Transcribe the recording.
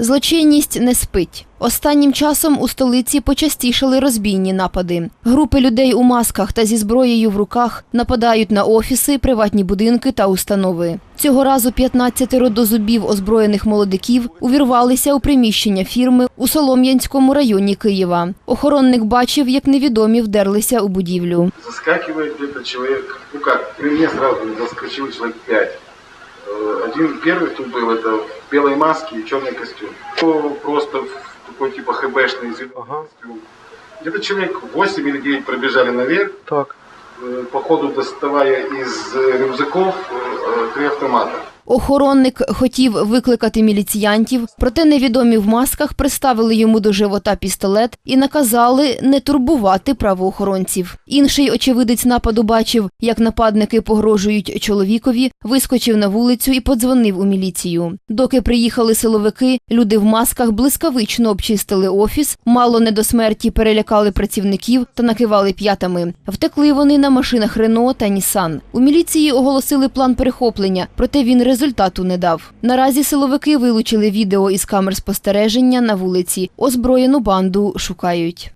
Злочинність не спить. Останнім часом у столиці почастішали розбійні напади. Групи людей у масках та зі зброєю в руках нападають на офіси, приватні будинки та установи. Цього разу 15 родозубів озброєних молодиків увірвалися у приміщення фірми у Солом'янському районі Києва. Охоронник бачив, як невідомі вдерлися у будівлю. Заскакує десь чоловік, ну як, при мені одразу заскочив чоловік 5 Один первый, кто был, это в белой маске и черный костюм. Ну, Просто в такой типа хбшный зеленый костюм. Где-то человек 8 или 9 пробежали наверх, Так. э, по ходу доставая из э, рюкзаков э, три автомата. Охоронник хотів викликати міліціянтів, проте невідомі в масках приставили йому до живота пістолет і наказали не турбувати правоохоронців. Інший очевидець нападу бачив, як нападники погрожують чоловікові, вискочив на вулицю і подзвонив у міліцію. Доки приїхали силовики, люди в масках блискавично обчистили офіс, мало не до смерті перелякали працівників та накивали п'ятами. Втекли вони на машинах Рено та Нісан. У міліції оголосили план перехоплення, проте він результату не дав. Наразі силовики вилучили відео із камер спостереження на вулиці. Озброєну банду шукають.